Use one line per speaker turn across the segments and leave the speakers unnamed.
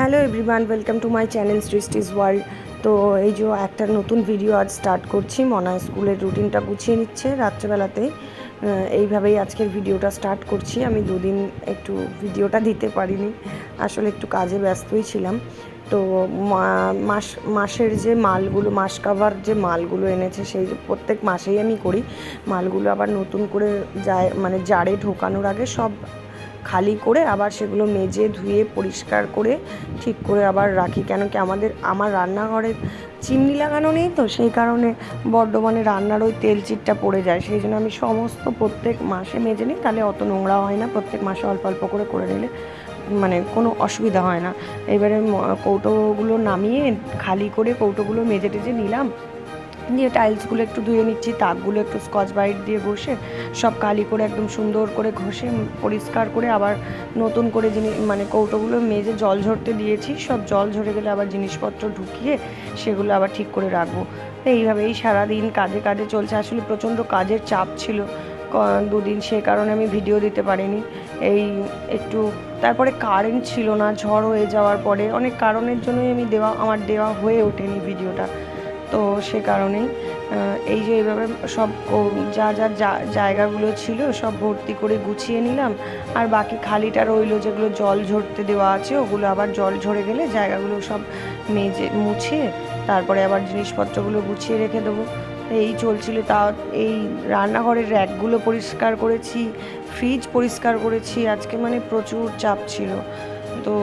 Hello everyone welcome to my channel Srishti's world তো এই যে একটা নতুন ভিডিও আজ স্টার্ট করছি। মনা স্কুলের রুটিনটা গুছিয়ে নিচ্ছে রাত্রেবেলাতে। এইভাবেই আজকের ভিডিওটা স্টার্ট করছি। আমি দুদিন একটু ভিডিওটা দিতে পারিনি। আসলে একটু কাজে ব্যস্তই ছিলাম। তো মাস, মাসের যে মালগুলো, মাস কাভার যে মালগুলো এনেছে, সেই প্রত্যেক মাসেই আমি করি। মালগুলো আবার নতুন করে যায় মানে জারে ঢোকানোর আগে সব খালি করে আবার সেগুলো মেজে, ধুয়ে, পরিষ্কার করে, ঠিক করে আবার রাখি। কেন কি আমাদের, আমার রান্নাঘরে চিমনি লাগানো নেই তো? সেই কারণে বর্ধমানে রান্নার ওই তেল চিটটা পড়ে যায়। সেই জন্য আমি সমস্ত প্রত্যেক মাসে মেজে নিই। তাহলে অত নোংরা হয় না। প্রত্যেক মাসে অল্প অল্প করে করে নিলে মানে কোনো অসুবিধা হয় না। এবারে কৌটোগুলো নামিয়ে খালি করে কৌটোগুলো মেজে টেজে নিলাম। দিয়ে টাইলসগুলো একটু ধুয়ে নিচ্ছি, তাকগুলো একটু স্কচ ব্রাইট দিয়ে বসে সব কালি করে একদম সুন্দর করে ঘষে, পরিষ্কার করে আবার নতুন করে জিনিস মানে কৌটোগুলো মেজে জল ঝরতে দিয়েছি, সব জল ঝরে গেলে আবার জিনিসপত্র ঢুকিয়ে সেগুলো আবার ঠিক করে রাখব। এইভাবেই সারাদিন কাজে কাজে চলছে, আসলে প্রচণ্ড কাজের চাপ ছিল দুদিন সে কারণে আমি ভিডিও দিতে পারিনি। এই একটু, তারপরে কারেন্ট ছিল না, ঝড় হয়ে যাওয়ার পরে, অনেক কারণের জন্যই আমি দেওয়া, আমার দেওয়া হয়ে ওঠেনি ভিডিওটা তো সে কারণেই এই যে এইভাবে সব যা যা জায়গাগুলো ছিল সব ভর্তি করে গুছিয়ে নিলাম। আর বাকি খালিটা রইল যেগুলো জল ঝরতে দেওয়া আছে, ওগুলো আবার জল ঝরে গেলে জায়গাগুলো সব মেজে মুছে, তারপরে আবার জিনিসপত্রগুলো গুছিয়ে রেখে দেবো। এই চলছিল তা, এই রান্নাঘরের র্যাকগুলো পরিষ্কার করেছি, ফ্রিজ পরিষ্কার করেছি, আজকে মানে প্রচুর চাপ ছিল। তো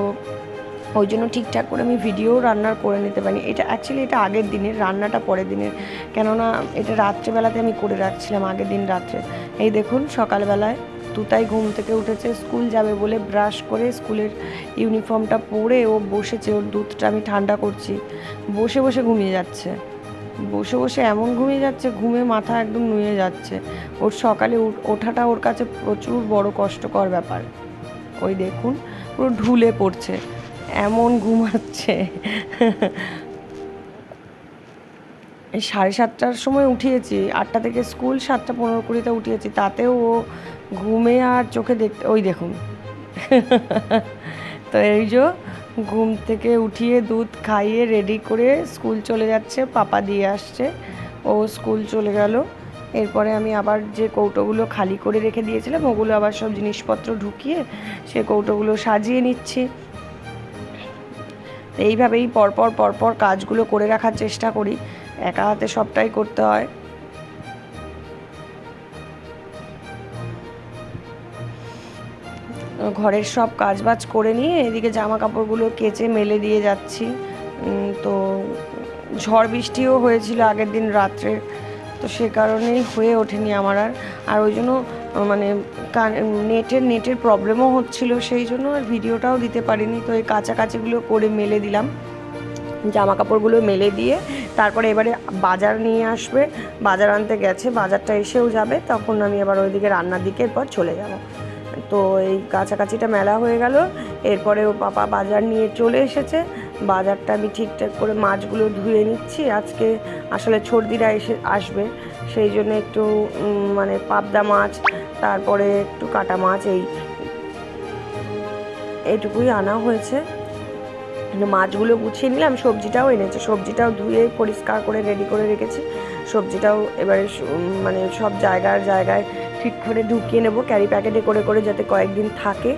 ওই জন্য ঠিকঠাক করে আমি ভিডিও রান্নার করে নিতে পারি এটা অ্যাকচুয়ালি এটা আগের দিনের, রান্নাটা পরের দিনের। কেননা এটা রাত্রেবেলাতে আমি করে রাখছিলাম, আগের দিন রাত্রে। এই দেখুন, সকালবেলায় তুতাই ঘুম থেকে উঠেছে, স্কুল যাবে বলে ব্রাশ করে স্কুলের ইউনিফর্মটা পরে ও বসেছে, ওর দুধটা আমি ঠান্ডা করছি। বসে বসে ঘুমিয়ে যাচ্ছে। বসে বসে এমন ঘুমিয়ে যাচ্ছে, ঘুমে মাথা একদম নুয়ে যাচ্ছে। ওর সকালে ওঠাটা ওর কাছে প্রচুর বড় কষ্টকর ব্যাপার। ওই দেখুন, পুরো ঢুলে পড়ছে। এমন ঘুমাচ্ছে এই সাড়ে সাতটার সময় উঠিয়েছি, আটটা থেকে স্কুল সাতটা পনেরো কুড়িতে উঠিয়েছি, তাতেও ও ঘুমে আর চোখে দেখতে, ওই দেখুন। তো এই যে ঘুম থেকে উঠিয়ে দুধ খাইয়ে রেডি করে স্কুল চলে যাচ্ছে, পাপা দিয়ে আসছে, ও স্কুল চলে গেল। এরপরে আমি আবার যে কৌটোগুলো খালি করে রেখে দিয়েছিলাম, ওগুলো আবার সব জিনিসপত্র ঢুকিয়ে সে কৌটোগুলো সাজিয়ে নিচ্ছি। তো এইভাবেই পরপর পরপর কাজগুলো করে রাখার চেষ্টা করি। একা হাতে সবটাই করতে হয়। ঘরের সব কাজবাজ করে নিয়ে এদিকে জামা কাপড়গুলো কেচে মেলে দিয়ে যাচ্ছি। তো ঝড় বৃষ্টিও হয়েছিল আগের দিন রাত্রে। তো সে কারণেই হয়ে ওঠেনি আমার আর। আর ওই জন্য মানে নেটের নেটের প্রবলেমও হচ্ছিল, সেই জন্য আর ভিডিওটাও দিতে পারিনি। তো এই কাছাকাছিগুলো করে মেলে দিলাম। জামা কাপড়গুলো মেলে দিয়ে তারপরে এবারে বাজার নিয়ে আসবে। বাজার আনতে গেছে, বাজারটা এসেও যাবে। তখন আমি আবার ওইদিকে রান্নার দিকে এরপর চলে যাব। তো এই কাছাকাছিটা মেলা হয়ে গেল। এরপরে ও পাপা বাজার নিয়ে চলে এসেছে। বাজারটা আমি ঠিকঠাক করে মাছগুলো ধুয়ে নিচ্ছি। আজকে আসলে ছর্দিরা এসে আসবে। সেই জন্য একটু মানে পাবদা মাছ তারপরে একটু কাটা মাছ, এই এইটুকুই আনা হয়েছে। মাছগুলো গুছিয়ে নিলাম, সবজিটাও এনেছে। সবজিটাও ধুয়ে, পরিষ্কার করে রেডি করে রেখেছি। সবজিটাও এবারে মানে সব জায়গার জায়গায় ঠিক করে ঢুকিয়ে নেব ক্যারি প্যাকেটে করে করে যাতে কয়েকদিন থাকে।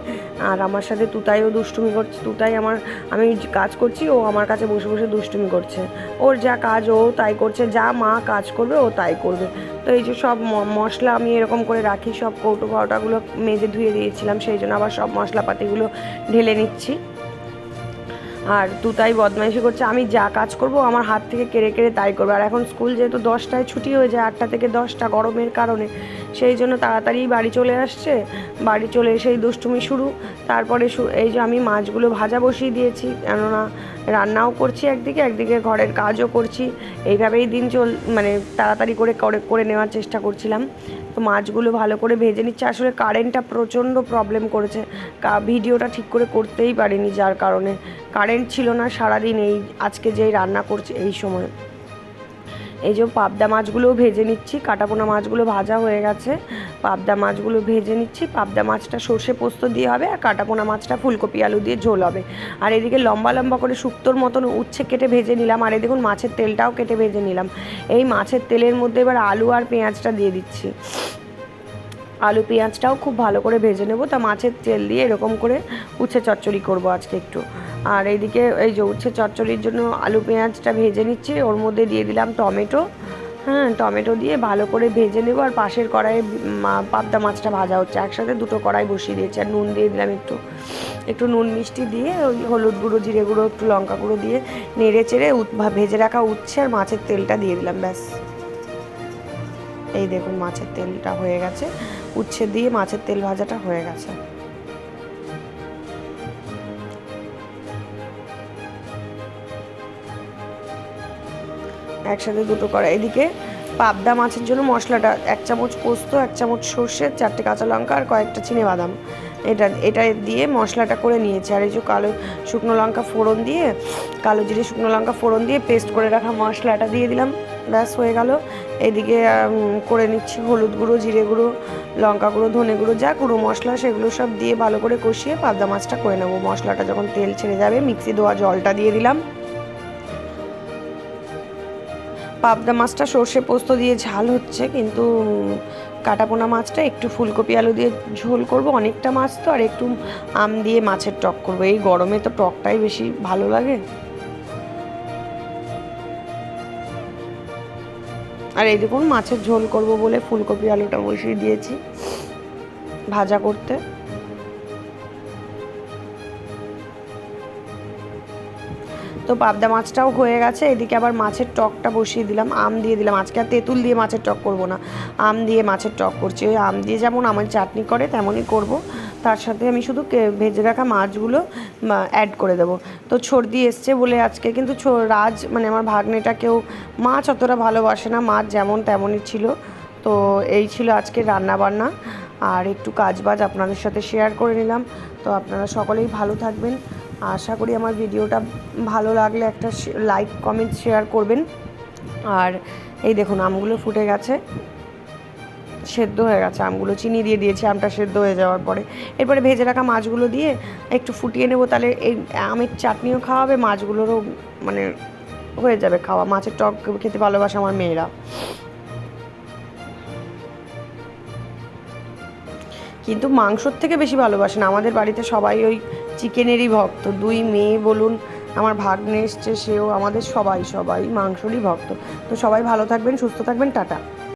আর আমার সাথে তুতাইও দুষ্টুমি করছে, তুতাই আমার, আমি কাজ করছি, ও আমার কাছে বসে বসে দুষ্টুমি করছে। ওর যা কাজ, ও তাই করছে, যা মা কাজ করবে, ও তাই করবে। তো এই যে সব মশলা আমি এরকম করে রাখি, সব কৌটো পাউটাগুলো মেজে ধুয়ে দিয়েছিলাম, সেই জন্য আবার সব মশলাপাতিগুলো ঢেলে নিচ্ছি। আর তুতাই বদমাইশি করছে, আমি যা কাজ করব আমার হাত থেকে কেড়ে কেড়ে তাই করব। আর এখন স্কুল যেহেতু দশটায় ছুটি হয়ে যায়, আটটা থেকে দশটা গরমের কারণে সেই জন্য তাড়াতাড়ি বাড়ি চলে আসছে। বাড়ি চলে এসেই দুষ্টুমি শুরু। তারপরে এই যে আমি মাছগুলো ভাজা বসিয়ে দিয়েছি, কেননা রান্নাও করছি একদিকে একদিকে ঘরের কাজও করছি। এইভাবেই দিন চল মানে তাড়াতাড়ি করে করে করে নেওয়ার চেষ্টা করছিলাম। তো মাছগুলো ভালো করে ভেজে নিচ্ছে। আসলে কারেন্টটা প্রচণ্ড প্রবলেম করেছে। কা- ভিডিওটা ঠিক করে করতেই পারিনি যার কারণে। কারেন্ট ছিল না সারাদিন এই আজকে যেই রান্না করছি এই সময়। এই যে পাবদা মাছগুলোও ভেজে নিচ্ছি, কাটাপোনা মাছগুলো ভাজা হয়ে গেছে। পাবদা মাছগুলো ভেজে নিচ্ছি, পাবদা মাছটা সর্ষে পোস্ত দিয়ে হবে আর কাটাপোনা মাছটা ফুলকপি আলু দিয়ে ঝোল হবে। আর এদিকে লম্বা লম্বা করে শুক্তোর মতন উচ্ছে কেটে ভেজে নিলাম, আর এই দেখুন মাছের তেলটাও কেটে ভেজে নিলাম। এই মাছের তেলের মধ্যে এবার আলু আর পেঁয়াজটা দিয়ে দিচ্ছি। আলু পেঁয়াজটাও খুব ভালো করে ভেজে নেব। তা মাছের তেল দিয়ে এরকম করে উচ্ছে চচ্চড়ি করব আজকে একটু। আর এইদিকে এই যে উচ্ছে চচ্চড়ির জন্য আলু পেঁয়াজটা ভেজে নিচ্ছি। ওর মধ্যে দিয়ে দিলাম টমেটো। হ্যাঁ টমেটো দিয়ে ভালো করে ভেজে নেব। আর পাশের কড়াইয়ে পাবদা মাছটা ভাজা হচ্ছে। একসাথে দুটো কড়াই বসিয়ে দিয়েছি। আর নুন দিয়ে দিলাম একটু একটু নুন মিষ্টি দিয়ে ওই হলুদ গুঁড়ো, জিরে গুঁড়ো, একটু লঙ্কা গুঁড়ো দিয়ে নেড়ে চেড়ে ভেজে রাখা উচ্ছে আর মাছের তেলটা দিয়ে দিলাম, ব্যাস। এই দেখুন মাছের তেলটা হয়ে গেছে। উচ্ছে দিয়ে মাছের তেল ভাজাটা হয়ে গেছে। একসাথে দুটো করা এদিকে পাবদা মাছের জন্য মশলাটা এক চামচ পোস্ত, এক চামচ সর্ষে, চারটে কাঁচা লঙ্কা আর কয়েকটা চিনে বাদাম। এটা এটা দিয়ে মশলাটা করে নিয়েছি। আর এই যে কালো শুকনো লঙ্কা ফোড়ন দিয়ে, কালো জিরে শুকনো লঙ্কা ফোড়ন দিয়ে পেস্ট করে রাখা মশলাটা দিয়ে দিলাম। ব্যাস হয়ে গেল। এদিকে করে নিচ্ছি হলুদ গুঁড়ো, জিরে গুঁড়ো, লঙ্কা গুঁড়ো, ধনে গুঁড়ো, যা গুঁড়ো মশলা সেগুলো সব দিয়ে ভালো করে কষিয়ে পাবদা মাছটা করে নেব। মশলাটা যখন তেল ছেড়ে যাবে, মিক্সি দেওয়া জলটা দিয়ে দিলাম। পাবদা মাছটা সর্ষে পোস্ত দিয়ে ঝাল হচ্ছে, কিন্তু কাটাপোনা মাছটা একটু ফুলকপি আলু দিয়ে ঝোল করব, অনেকটা মাছ তো, আর একটু আম দিয়ে মাছের টক করব। এই গরমে তো টকটাই বেশি ভালো লাগে। আর এই দেখুন মাছের ঝোল করব বলে ফুলকপি, আলুটা বসিয়ে দিয়েছি ভাজা করতে। তো পাবদা মাছটাও হয়ে গেছে, এদিকে আবার মাছের টকটা বসিয়ে দিলাম, আম দিয়ে দিলাম। আজকে আর তেঁতুল দিয়ে মাছের টক করব না, আম দিয়ে মাছের টক করছি। ওই আম দিয়ে যেমন আমার চাটনি করে, তেমনই করব। তার সাথে আমি শুধু ভেজে রাখা মাছগুলো অ্যাড করে দেবো। তো ছর্দি এসছে বলে আজকে কিন্তু রাজ মানে আমার ভাগ্নেটা কেউ মাছ অতটা ভালোবাসে না, মাছ যেমন তেমনই ছিল। তো এই ছিল আজকে রান্না বান্না আর একটু কাজবাজ আপনাদের সাথে শেয়ার করে নিলাম। তো আপনারা সকলেই ভালো থাকবেন। আশা করি আমার ভিডিওটা ভালো লাগলে একটা লাইক কমেন্ট শেয়ার করবেন। আর এই দেখুন, আমগুলো ফুটে গেছে। সেদ্ধ হয়ে গেছে আমগুলো। চিনি দিয়ে দিয়েছি, আমটা সেদ্ধ হয়ে যাওয়ার পরে। এরপরে ভেজে রাখা মাছগুলো দিয়ে একটু ফুটিয়ে নেব, তাহলে এই আমের চাটনিও খাওয়া হবে, মাছগুলোরও মানে হয়ে যাবে খাওয়া। মাছের টক খেতে ভালোবাসে আমার মেয়েরা। কিন্তু মাংসর থেকে বেশি ভালোবাসেন আমাদের বাড়িতে সবাই ওই চিকেনেরই ভক্ত। দুই মেয়ে বলুন, আমার ভাগ্নে এসছে, সেও, আমাদের সবাই সবাই মাংসরই ভক্ত। তো সবাই ভালো থাকবেন, সুস্থ থাকবেন, টাটা।